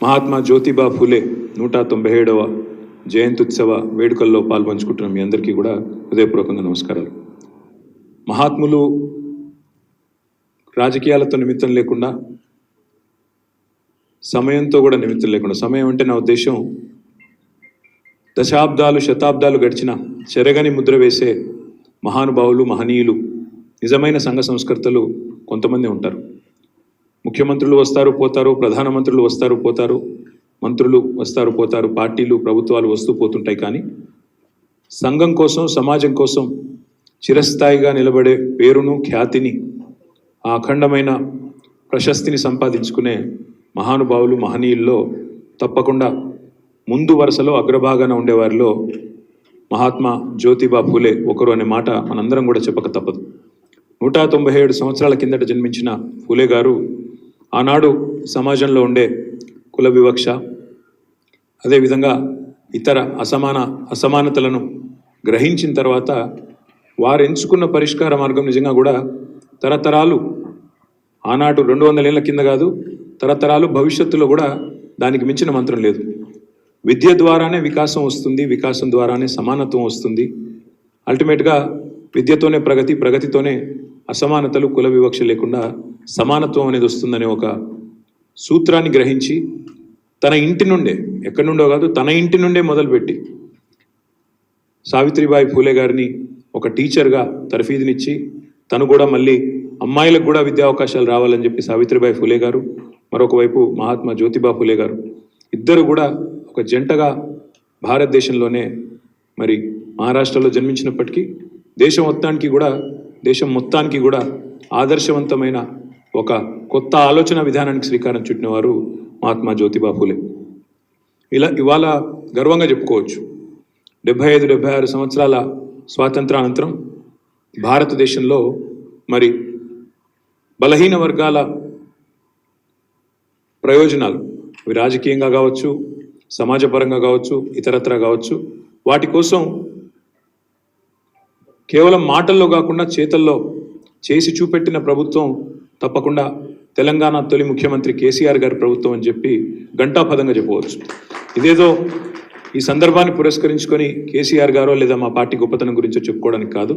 మహాత్మా జ్యోతిబా ఫులే నూట తొంభై ఏడవ జయంత్యుత్సవ వేడుకల్లో పాల్పంచుకుంటున్న మీ అందరికీ కూడా హృదయపూర్వకంగా నమస్కారాలు. మహాత్ములు రాజకీయాలతో నిమిత్తం లేకుండా సమయంతో కూడా నిమిత్తం లేకుండా సమయం అంటే నా ఉద్దేశం దశాబ్దాలు శతాబ్దాలు గడిచిన చెరగని ముద్ర వేసే మహానుభావులు మహనీయులు నిజమైన సంఘ సంస్కర్తలు కొంతమంది ఉంటారు. ముఖ్యమంత్రులు వస్తారు పోతారు ప్రధానమంత్రులు వస్తారు పోతారు మంత్రులు వస్తారు పోతారు పార్టీలు ప్రభుత్వాలు వస్తూ పోతుంటాయి. కానీ సంఘం కోసం సమాజం కోసం చిరస్థాయిగా నిలబడే పేరును ఖ్యాతిని ఆ అఖండమైన ప్రశస్తిని సంపాదించుకునే మహానుభావులు మహనీయుల్లో తప్పకుండా ముందు వరుసలో అగ్రభాగాన ఉండేవారిలో మహాత్మా జ్యోతిబా ఫూలే ఒకరు అనే మాట మనందరం కూడా చెప్పక తప్పదు. నూట తొంభై ఏడు సంవత్సరాల కిందట జన్మించిన ఫూలే గారు ఆనాడు సమాజంలో ఉండే కుల వివక్ష అదేవిధంగా ఇతర అసమాన అసమానతలను గ్రహించిన తర్వాత వారు ఎంచుకున్న పరిష్కార మార్గం నిజంగా కూడా తరతరాలు ఆనాడు రెండు వందల ఏళ్ళ కింద కాదు తరతరాలు భవిష్యత్తులో కూడా దానికి మించిన మంత్రం లేదు. విద్య ద్వారానే వికాసం వస్తుంది వికాసం ద్వారానే సమానత్వం వస్తుంది. అల్టిమేట్గా విద్యతోనే ప్రగతి ప్రగతితోనే అసమానతలు కుల వివక్ష లేకుండా సమానత్వం అనేది వస్తుందనే ఒక సూత్రాన్ని గ్రహించి తన ఇంటి నుండే ఎక్కడి నుండో కాదు తన ఇంటి నుండే మొదలుపెట్టి సావిత్రిబాయి ఫూలే గారిని ఒక టీచర్గా తర్ఫీదునిచ్చి తను కూడా మళ్ళీ అమ్మాయిలకు కూడా విద్యా అవకాశాలు రావాలని చెప్పి సావిత్రిబాయి ఫూలే గారు మరొకవైపు మహాత్మా జ్యోతిబా ఫూలే గారు ఇద్దరు కూడా ఒక జంటగా భారతదేశంలోనే మరి మహారాష్ట్రలో జన్మించినప్పటికీ దేశం మొత్తానికి కూడా దేశం మొత్తానికి కూడా ఆదర్శవంతమైన ఒక కొత్త ఆలోచన విధానానికి శ్రీకారం చుట్టినవారు మహాత్మా జ్యోతిబా ఫూలే. ఇలా ఇవాళ గర్వంగా చెప్పుకోవచ్చు. డెబ్బై ఐదు డెబ్బై ఆరు సంవత్సరాల స్వాతంత్రానంతరం భారతదేశంలో మరి బలహీన వర్గాల ప్రయోజనాలు అవి రాజకీయంగా కావచ్చు సమాజపరంగా కావచ్చు ఇతరత్ర కావచ్చు వాటి కోసం కేవలం మాటల్లో కాకుండా చేతల్లో చేసి చూపెట్టిన ప్రభుత్వం తప్పకుండా తెలంగాణ తొలి ముఖ్యమంత్రి కేసీఆర్ గారి ప్రభుత్వం అని చెప్పి గంటాపదంగా చెప్పవచ్చు. ఇదేదో ఈ సందర్భాన్ని పురస్కరించుకొని కేసీఆర్ గారో లేదా మా పార్టీ గొప్పతనం గురించో చెప్పుకోవడానికి కాదు.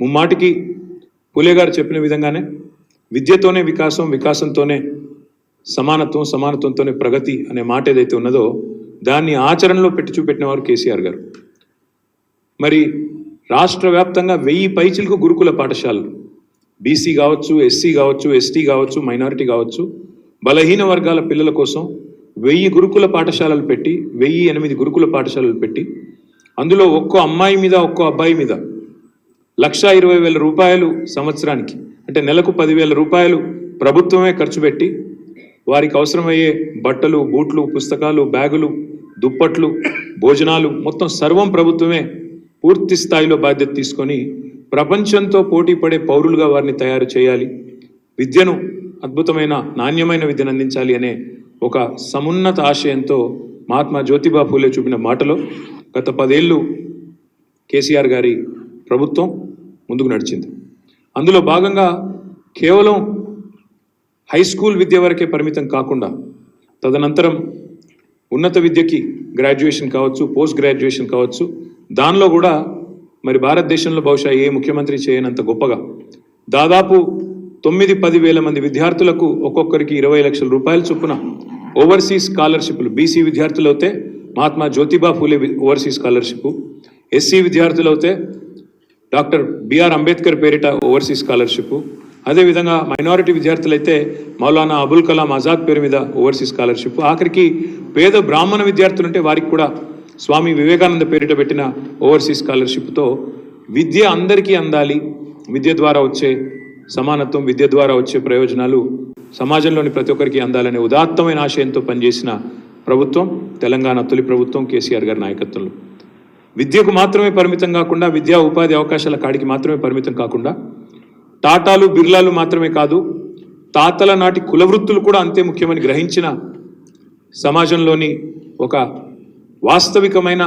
ముమ్మాటికి పూలే గారు చెప్పిన విధంగానే విద్యతోనే వికాసం వికాసంతోనే సమానత్వం సమానత్వంతోనే ప్రగతి అనే మాట ఏదైతే ఉన్నదో దాన్ని ఆచరణలో పెట్టి చూపెట్టిన వారు కేసీఆర్ గారు. మరి రాష్ట్ర వ్యాప్తంగా వెయ్యి పైచిలకు గురుకుల పాఠశాలలు బీసీ కావచ్చు ఎస్సీ కావచ్చు ఎస్టీ కావచ్చు మైనారిటీ కావచ్చు బలహీన వర్గాల పిల్లల కోసం వెయ్యి గురుకుల పాఠశాలలు పెట్టి వెయ్యి ఎనిమిది గురుకుల పాఠశాలలు పెట్టి అందులో ఒక్కో అమ్మాయి మీద ఒక్కో అబ్బాయి మీద లక్ష ఇరవై వేల రూపాయలు సంవత్సరానికి అంటే నెలకు పదివేల రూపాయలు ప్రభుత్వమే ఖర్చు పెట్టి వారికి అవసరమయ్యే బట్టలు బూట్లు పుస్తకాలు బ్యాగులు దుప్పట్లు భోజనాలు మొత్తం సర్వం ప్రభుత్వమే పూర్తి స్థాయిలో బాధ్యత తీసుకొని ప్రపంచంతో పోటీ పడే పౌరులుగా వారిని తయారు చేయాలి. విద్యను అద్భుతమైన నాణ్యమైన విద్యను అందించాలి అనే ఒక సమున్నత ఆశయంతో మహాత్మా జ్యోతిబా ఫూలే చూపిన మాటలో గత పదేళ్ళు కేసీఆర్ గారి ప్రభుత్వం ముందుకు నడిచింది. అందులో భాగంగా కేవలం హై స్కూల్ విద్య వరకే పరిమితం కాకుండా తదనంతరం ఉన్నత విద్యకి గ్రాడ్యుయేషన్ కావచ్చు పోస్ట్ గ్రాడ్యుయేషన్ కావచ్చు దానిలో కూడా మరి భారతదేశంలో బహుశా ఏ ముఖ్యమంత్రి చేయనంత గొప్పగా? దాదాపు తొమ్మిది పది వేల మంది విద్యార్థులకు ఒక్కొక్కరికి ఇరవై లక్షల రూపాయల చొప్పున ఓవర్సీస్ స్కాలర్షిప్లు. బీసీ విద్యార్థులు అయితే Mahatma Jyotiba Phule overseas scholarship. SC విద్యార్థులు అయితే డాక్టర్ బిఆర్ అంబేద్కర్ పేరిట ఓవర్సీస్ స్కాలర్షిప్. అదేవిధంగా మైనారిటీ విద్యార్థులైతే మౌలానా అబుల్ కలాం ఆజాద్ పేరు మీద ఓవర్సీస్ స్కాలర్షిప్. ఆఖరికి పేద బ్రాహ్మణ విద్యార్థులు ఉంటే వారికి కూడా స్వామి వివేకానంద పేరిట పెట్టిన ఓవర్సీస్ స్కాలర్షిప్తో విద్య అందరికీ అందాలి. విద్య ద్వారా వచ్చే సమానత్వం విద్య ద్వారా వచ్చే ప్రయోజనాలు సమాజంలోని ప్రతి ఒక్కరికి అందాలనే ఉదాత్తమైన ఆశయంతో పనిచేసిన ప్రభుత్వం తెలంగాణ తొలి ప్రభుత్వం కేసీఆర్ గారి నాయకత్వంలో. విద్యకు మాత్రమే పరిమితం కాకుండా విద్యా ఉపాధి అవకాశాల కాడికి మాత్రమే పరిమితం కాకుండా టాటాలు బిర్లాలు మాత్రమే కాదు తాతల నాటి కులవృత్తులు కూడా అంతే ముఖ్యమని గ్రహించిన సమాజంలోని ఒక వాస్తవికమైన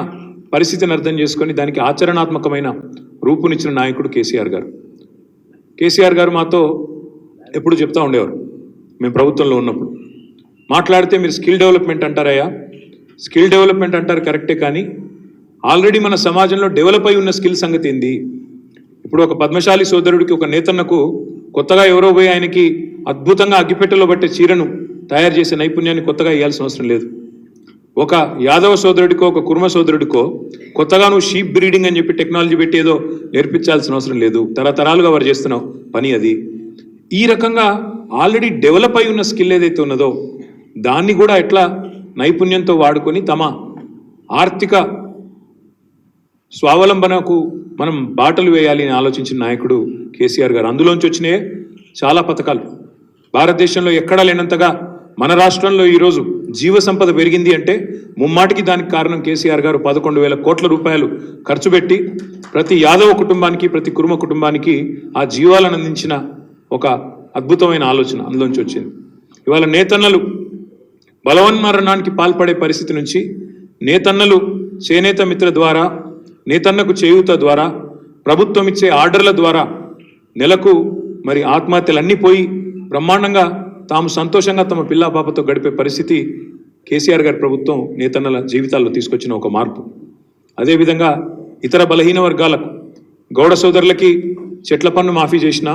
పరిస్థితిని అర్థం చేసుకొని దానికి ఆచరణాత్మకమైన రూపునిచ్చిన నాయకుడు కేసీఆర్ గారు. కేసీఆర్ గారు మాతో ఎప్పుడు చెప్తా ఉండేవారు మేము ప్రభుత్వంలో ఉన్నప్పుడు. మాట్లాడితే మీరు స్కిల్ డెవలప్మెంట్ అంటారయ్యా. స్కిల్ డెవలప్మెంట్ అంటారు కరెక్టే కానీ ఆల్రెడీ మన సమాజంలో డెవలప్ అయి ఉన్న స్కిల్ సంగతి ఏంది? ఇప్పుడు ఒక పద్మశాలి సోదరుడికి ఒక నేతన్నకు కొత్తగా ఎవరో పోయి ఆయనకి అద్భుతంగా అగ్గిపెట్టెలో పట్టే చీరను తయారు చేసే నైపుణ్యాన్ని కొత్తగా ఇవ్వాల్సిన అవసరం లేదు. ఒక యాదవ సోదరుడికో ఒక కుర్మ సోదరుడికో కొత్తగా నువ్వు షీప్ బ్రీడింగ్ అని చెప్పి టెక్నాలజీ పెట్టి ఏదో నేర్పించాల్సిన అవసరం లేదు. తరతరాలుగా వారు చేస్తున్నావు పని అది. ఈ రకంగా ఆల్రెడీ డెవలప్ అయి ఉన్న స్కిల్ ఏదైతే ఉన్నదో దాన్ని కూడా ఎట్లా నైపుణ్యంతో వాడుకొని తమ ఆర్థిక స్వావలంబనకు మనం బాటలు వేయాలి అని ఆలోచించిన నాయకుడు కేసీఆర్ గారు. అందులోంచి వచ్చినాయే చాలా పథకాలు. భారతదేశంలో ఎక్కడా లేనంతగా మన రాష్ట్రంలో ఈరోజు జీవ సంపద పెరిగింది అంటే ముమ్మాటికి దానికి కారణం కేసీఆర్ గారు పదకొండు వేల కోట్ల రూపాయలు ఖర్చు పెట్టి ప్రతి యాదవ కుటుంబానికి ప్రతి కురుమ కుటుంబానికి ఆ జీవాలను అందించిన ఒక అద్భుతమైన ఆలోచన అందులోంచి వచ్చింది. ఇవాళ నేతన్నలు బలవన్మరణానికి పాల్పడే పరిస్థితి నుంచి నేతన్నలు చేనేత మిత్ర ద్వారా నేతన్నకు చేయూత ద్వారా ప్రభుత్వం ఇచ్చే ఆర్డర్ల ద్వారా నెలకు మరి ఆత్మహత్యలన్నీ పోయి బ్రహ్మాండంగా తాము సంతోషంగా తమ పిల్లా పాపతో గడిపే పరిస్థితి కేసీఆర్ గారి ప్రభుత్వం నేతన్నల జీవితాల్లో తీసుకొచ్చిన ఒక మార్పు. అదేవిధంగా ఇతర బలహీన వర్గాలకు గౌడ సోదరులకి చెట్ల పన్ను మాఫీ చేసిన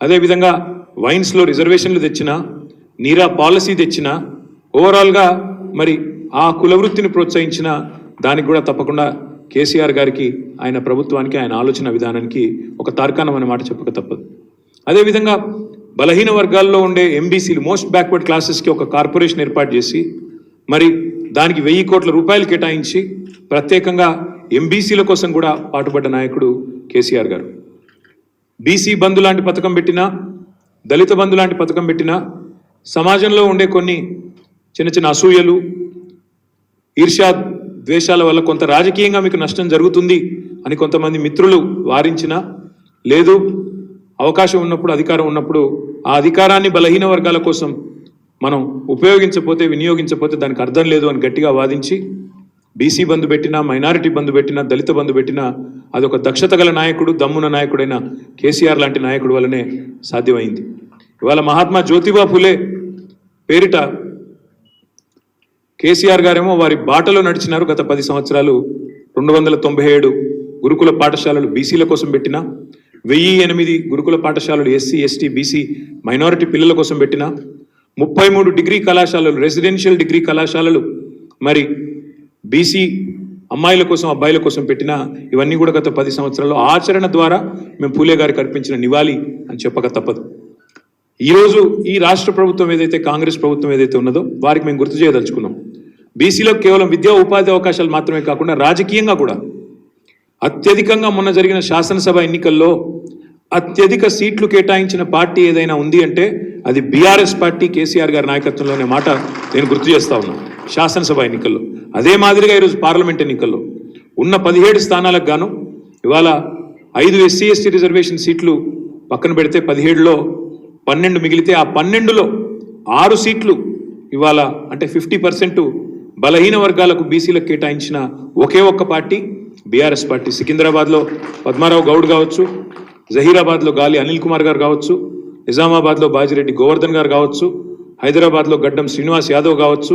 అదేవిధంగా వైన్స్లో రిజర్వేషన్లు తెచ్చిన నీరా పాలసీ తెచ్చిన ఓవరాల్గా మరి ఆ కులవృత్తిని ప్రోత్సహించిన దానికి కూడా తప్పకుండా కేసీఆర్ గారికి ఆయన ప్రభుత్వానికి ఆయన ఆలోచన విధానానికి ఒక తార్కాణం అనే మాట చెప్పక తప్పదు. అదేవిధంగా బలహీన వర్గాల్లో ఉండే ఎంబీసీలు మోస్ట్ బ్యాక్వర్డ్ క్లాసెస్కి ఒక కార్పొరేషన్ ఏర్పాటు చేసి మరి దానికి వెయ్యి కోట్ల రూపాయలు కేటాయించి ప్రత్యేకంగా ఎంబీసీల కోసం కూడా పాటుపడ్డ నాయకుడు కేసీఆర్ గారు. బీసీ బంధు లాంటి పథకం పెట్టినా దళిత బంధు లాంటి పథకం పెట్టినా సమాజంలో ఉండే కొన్ని చిన్న చిన్న అసూయలు ఈర్ష్యా ద్వేషాల వల్ల కొంత రాజకీయంగా మీకు నష్టం జరుగుతుంది అని కొంతమంది మిత్రులు వారించినా లేదు అవకాశం ఉన్నప్పుడు అధికారం ఉన్నప్పుడు ఆ అధికారాన్ని బలహీన వర్గాల కోసం మనం ఉపయోగించకపోతే వినియోగించకపోతే దానికి అర్థం లేదు అని గట్టిగా వాదించి బీసీ బంధు పెట్టినా మైనారిటీ బంధు పెట్టినా దళిత బంధు పెట్టినా అదొక దక్షత గల నాయకుడు దమ్మున నాయకుడైన కేసీఆర్ లాంటి నాయకుడు వల్లనే సాధ్యమైంది. ఇవాళ మహాత్మా జ్యోతిబా ఫులే పేరిట కేసీఆర్ గారేమో వారి బాటలో నడిచినారు గత పది సంవత్సరాలు. రెండు వందల తొంభై ఏడు గురుకుల పాఠశాలలు బీసీల కోసం పెట్టిన వెయ్యి ఎనిమిది గురుకుల పాఠశాలలు ఎస్సీ ఎస్టీ బీసీ మైనారిటీ పిల్లల కోసం పెట్టిన ముప్పై మూడు డిగ్రీ కళాశాలలు రెసిడెన్షియల్ డిగ్రీ కళాశాలలు మరి బీసీ అమ్మాయిల కోసం అబ్బాయిల కోసం పెట్టిన ఇవన్నీ కూడా గత పది సంవత్సరాల్లో ఆచరణ ద్వారా మేము పూలే గారికి అర్పించిన నివాళి అని చెప్పక తప్పదు. ఈరోజు ఈ రాష్ట్ర ప్రభుత్వం ఏదైతే కాంగ్రెస్ ప్రభుత్వం ఏదైతే ఉన్నదో వారికి మేము గుర్తు చేయదలుచుకున్నాం. బీసీలో కేవలం విద్యా ఉపాధి అవకాశాలు మాత్రమే కాకుండా రాజకీయంగా కూడా అత్యధికంగా మొన్న జరిగిన శాసనసభ ఎన్నికల్లో అత్యధిక సీట్లు కేటాయించిన పార్టీ ఏదైనా ఉంది అంటే అది బీఆర్ఎస్ పార్టీ కేసీఆర్ గారి నాయకత్వంలోనే మాట నేను గుర్తు చేస్తా ఉన్నాను శాసనసభ ఎన్నికల్లో. అదే మాదిరిగా ఈరోజు పార్లమెంట్ ఎన్నికల్లో. ఉన్న పదిహేడు స్థానాలకు గాను ఇవాళ ఐదు ఎస్సీ ఎస్టీ రిజర్వేషన్ సీట్లు పక్కన పెడితే పదిహేడులో పన్నెండు మిగిలితే ఆ పన్నెండులో ఆరు సీట్లు ఇవాళ అంటే ఫిఫ్టీ పర్సెంట్ బలహీన వర్గాలకు బీసీలకు కేటాయించిన ఒకే ఒక్క పార్టీ బీఆర్ఎస్ పార్టీ సికింద్రాబాద్లో పద్మారావు గౌడ్ కావచ్చు జహీరాబాద్లో గాలి అనిల్ కుమార్ గారు కావచ్చు నిజామాబాద్లో బాజిరెడ్డి గోవర్ధన్ గారు కావచ్చు హైదరాబాద్లో గడ్డం శ్రీనివాస్ యాదవ్ కావచ్చు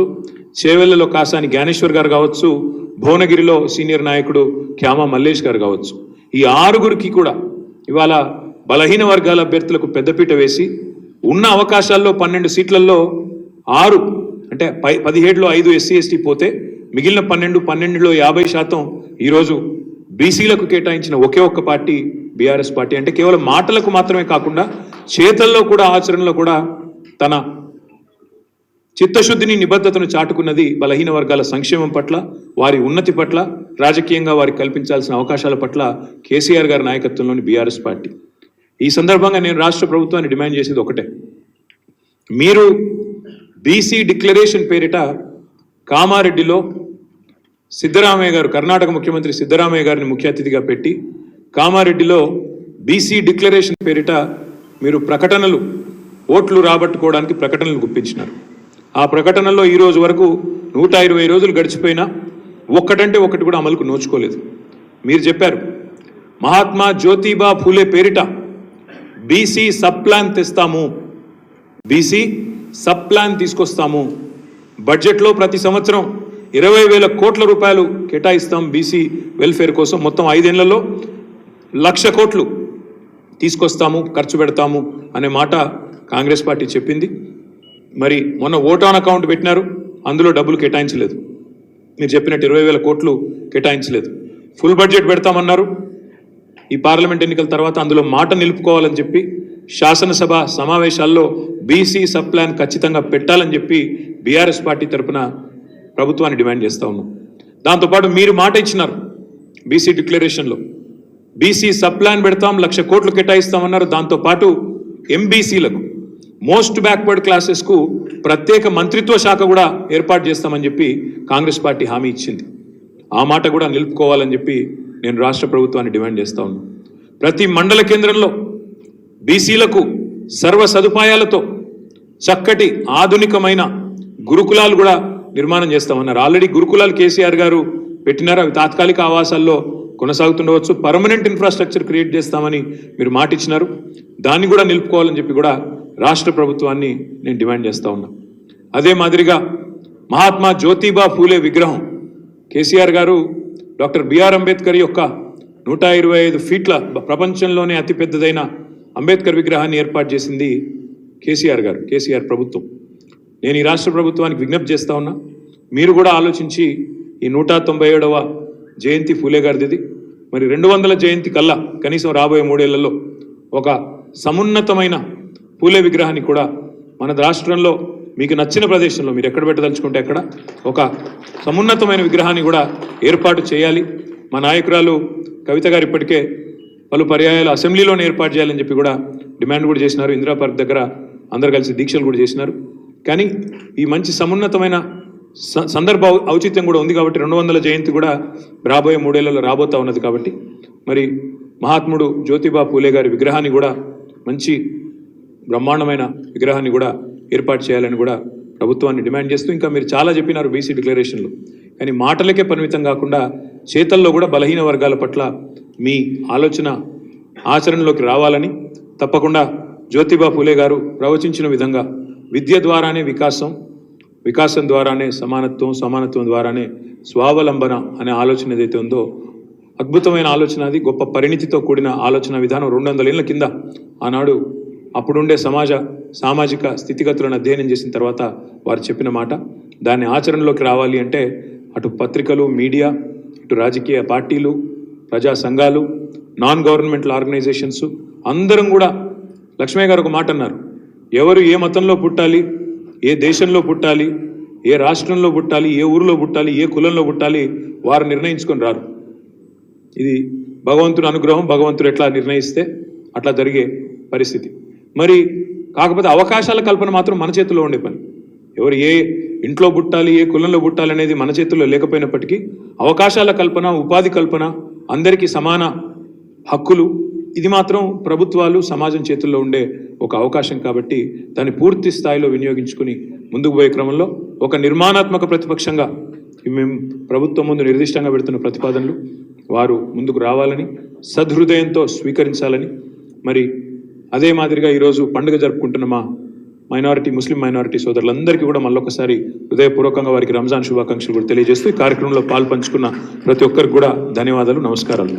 చేవెళ్ళలో కాసాని జ్ఞానేశ్వర్ గారు కావచ్చు భువనగిరిలో సీనియర్ నాయకుడు క్యామా మల్లేష్ గారు కావచ్చు. ఈ ఆరుగురికి కూడా ఇవాళ బలహీన వర్గాల అభ్యర్థులకు పెద్దపీట వేసి ఉన్న అవకాశాల్లో పన్నెండు సీట్లలో ఆరు అంటే పై పదిహేడులో ఐదు ఎస్సీ ఎస్టీ పోతే మిగిలిన పన్నెండు పన్నెండులో యాభై శాతం ఈరోజు బీసీలకు కేటాయించిన ఒకే ఒక్క పార్టీ బీఆర్ఎస్ పార్టీ. అంటే కేవలం మాటలకు మాత్రమే కాకుండా చేతల్లో కూడా ఆచరణలో కూడా తన చిత్తశుద్ధిని నిబద్ధతను చాటుకున్నది బలహీన వర్గాల సంక్షేమం పట్ల వారి ఉన్నతి పట్ల రాజకీయంగా వారికి కల్పించాల్సిన అవకాశాల పట్ల కేసీఆర్ గారి నాయకత్వంలోని బీఆర్ఎస్ పార్టీ. ఈ సందర్భంగా నేను రాష్ట్ర ప్రభుత్వాన్ని డిమాండ్ చేసేది ఒకటే. మీరు బీసీ డిక్లరేషన్ పేరిట కామారెడ్డిలో సిద్ధరామయ్య గారు కర్ణాటక ముఖ్యమంత్రి సిద్ధరామయ్య గారిని ముఖ్య అతిథిగా పెట్టి కామారెడ్డిలో బీసీ డిక్లరేషన్ పేరిట మీరు ప్రకటనలు ఓట్లు రాబట్టుకోవడానికి ప్రకటనలు గుప్పించినారు. ఆ ప్రకటనల్లో ఈ రోజు వరకు నూట ఇరవై రోజులు గడిచిపోయినా ఒక్కటంటే ఒకటి కూడా అమలుకు నోచుకోలేదు. మీరు చెప్పారు మహాత్మా జ్యోతిబా ఫూలే పేరిట బీసీ సబ్ ప్లాన్ తెస్తాము. బీసీ సబ్ ప్లాన్ తీసుకొస్తాము. బడ్జెట్లో ప్రతి సంవత్సరం ఇరవై వేల కోట్ల రూపాయలు కేటాయిస్తాం బీసీ వెల్ఫేర్ కోసం మొత్తం ఐదేళ్ళలో లక్ష కోట్లు తీసుకొస్తాము ఖర్చు పెడతాము అనే మాట కాంగ్రెస్ పార్టీ చెప్పింది. మరి మొన్న ఓటాన్ అకౌంట్ పెట్టినారు అందులో డబ్బులు కేటాయించలేదు. మీరు చెప్పినట్టు ఇరవై వేల కోట్లు కేటాయించలేదు. Full budget పెడతామన్నారు. ఈ పార్లమెంట్ ఎన్నికల తర్వాత అందులో మాట నిలుపుకోవాలని చెప్పి శాసనసభ సమావేశాల్లో బీసీ సబ్ ప్లాన్ ఖచ్చితంగా పెట్టాలని చెప్పి బీఆర్ఎస్ పార్టీ తరపున ప్రభుత్వాన్ని డిమాండ్ చేస్తూ ఉన్నాం. దాంతోపాటు మీరు మాట ఇచ్చినారు బీసీ డిక్లరేషన్లో. బీసీ సబ్ ప్లాన్ పెడతాం లక్ష కోట్లు కేటాయిస్తామన్నారు. దాంతోపాటు ఎంబీసీలకు మోస్ట్ బ్యాక్వర్డ్ క్లాసెస్కు ప్రత్యేక మంత్రిత్వ శాఖ కూడా ఏర్పాటు చేస్తామని చెప్పి కాంగ్రెస్ పార్టీ హామీ ఇచ్చింది. ఆ మాట కూడా నిలుపుకోవాలని చెప్పి నేను రాష్ట్ర ప్రభుత్వాన్ని డిమాండ్ చేస్తా ఉన్నాను ప్రతి మండల కేంద్రంలో బీసీలకు సర్వ సదుపాయాలతో చక్కటి ఆధునికమైన గురుకులాలు కూడా నిర్మాణం చేస్తామన్నారు. ఆల్రెడీ గురుకులాలు కేసీఆర్ గారు పెట్టినారు. అవి తాత్కాలిక ఆవాసాల్లో కొనసాగుతుండవచ్చు. పర్మనెంట్ ఇన్ఫ్రాస్ట్రక్చర్ క్రియేట్ చేస్తామని మీరు మాట ఇచ్చినారు దాన్ని కూడా నిలుపుకోవాలని చెప్పి కూడా రాష్ట్ర ప్రభుత్వాన్ని నేను డిమాండ్ చేస్తా ఉన్నా. అదే మాదిరిగా మహాత్మా జ్యోతిబా ఫూలే విగ్రహం కేసీఆర్ గారు డాక్టర్ బిఆర్ అంబేద్కర్ యొక్క నూట ఇరవై ఐదు ఫీట్ల ప్రపంచంలోనే అతిపెద్దదైన అంబేద్కర్ విగ్రహాన్ని ఏర్పాటు చేసింది కేసీఆర్ గారు కేసీఆర్ ప్రభుత్వం. నేను ఈ రాష్ట్ర ప్రభుత్వానికి విజ్ఞప్తి చేస్తా ఉన్నా. మీరు కూడా ఆలోచించి ఈ నూట తొంభై ఏడవ జయంతి ఫూలే గారిది మరి రెండు వందల జయంతి కల్లా కనీసం రాబోయే మూడేళ్ళలో ఒక సమున్నతమైన పూలే విగ్రహాన్ని కూడా మన రాష్ట్రంలో మీకు నచ్చిన ప్రదేశంలో మీరు ఎక్కడ పెట్టదలుచుకుంటే అక్కడ ఒక సమున్నతమైన విగ్రహాన్ని కూడా ఏర్పాటు చేయాలి. మా నాయకురాలు కవిత గారు ఇప్పటికే పలు పర్యాయాలు అసెంబ్లీలోనే ఏర్పాటు చేయాలని చెప్పి కూడా డిమాండ్ కూడా చేసినారు. ఇందిరా పార్క్ దగ్గర అందరు కలిసి దీక్షలు కూడా చేసినారు. కానీ ఈ మంచి సమున్నతమైన స- సందర్భ ఔచిత్యం కూడా ఉంది కాబట్టి రెండు వందల జయంతి కూడా రాబోయే మూడేళ్ళలో రాబోతా ఉన్నది కాబట్టి మరి మహాత్ముడు జ్యోతిబా పూలే గారి విగ్రహాన్ని కూడా మంచి బ్రహ్మాండమైన విగ్రహాన్ని కూడా ఏర్పాటు చేయాలని కూడా ప్రభుత్వాన్ని డిమాండ్ చేస్తూ ఇంకా మీరు చాలా చెప్పినారు బీసీ డిక్లరేషన్లు. కానీ మాటలకే పరిమితం కాకుండా చేతల్లో కూడా బలహీన వర్గాల పట్ల మీ ఆలోచన ఆచరణలోకి రావాలని తప్పకుండా జ్యోతిబా పూలే గారు ప్రవచించిన విధంగా విద్య ద్వారానే వికాసం వికాసం ద్వారానే సమానత్వం సమానత్వం ద్వారానే స్వావలంబన అనే ఆలోచన ఏదైతే ఉందో అద్భుతమైన ఆలోచన అది గొప్ప పరిణితితో కూడిన ఆలోచన విధానం రెండు వందల ఏళ్ళ కింద ఆనాడు అప్పుడుండే సమాజ సామాజిక స్థితిగతులను అధ్యయనం చేసిన తర్వాత వారు చెప్పిన మాట దాన్ని ఆచరణలోకి రావాలి అంటే అటు పత్రికలు మీడియా ఇటు రాజకీయ పార్టీలు ప్రజా సంఘాలు నాన్ గవర్నమెంటల్ ఆర్గనైజేషన్స్ అందరం కూడా లక్ష్మయ్య గారు ఒక మాట అన్నారు ఎవరు ఏ మతంలో పుట్టాలి ఏ దేశంలో పుట్టాలి ఏ రాష్ట్రంలో పుట్టాలి ఏ ఊరిలో పుట్టాలి ఏ కులంలో పుట్టాలి వారు నిర్ణయించుకొని రారు. ఇది భగవంతుని అనుగ్రహం భగవంతుడు ఎట్లా నిర్ణయిస్తే అట్లా జరిగే పరిస్థితి. మరి కాకపోతే అవకాశాల కల్పన మాత్రం మన చేతిలో ఉండే పని. ఎవరు ఏ ఇంట్లో పుట్టాలి ఏ కులంలో పుట్టాలి అనేది మన చేతుల్లో లేకపోయినప్పటికీ అవకాశాల కల్పన ఉపాధి కల్పన అందరికీ సమాన హక్కులు ఇది మాత్రం ప్రభుత్వాలు సమాజం చేతుల్లో ఉండే ఒక అవకాశం కాబట్టి దాన్ని పూర్తి స్థాయిలో వినియోగించుకుని ముందుకు పోయే క్రమంలో ఒక నిర్మాణాత్మక ప్రతిపక్షంగా మేము ప్రభుత్వం ముందు నిర్దిష్టంగా పెడుతున్న ప్రతిపాదనలు వారు ముందుకు రావాలని సద్హృదయంతో స్వీకరించాలని మరి అదే మాదిరిగా ఈరోజు పండుగ జరుపుకుంటున్న మా మైనారిటీ ముస్లిం మైనారిటీ సోదరులందరికీ కూడా మళ్ళొకసారి హృదయపూర్వకంగా వారికి రంజాన్ శుభాకాంక్షలు కూడా తెలియజేస్తూ ఈ కార్యక్రమంలో పాల్పంచుకున్న ప్రతి ఒక్కరికి కూడా ధన్యవాదాలు నమస్కారాలు.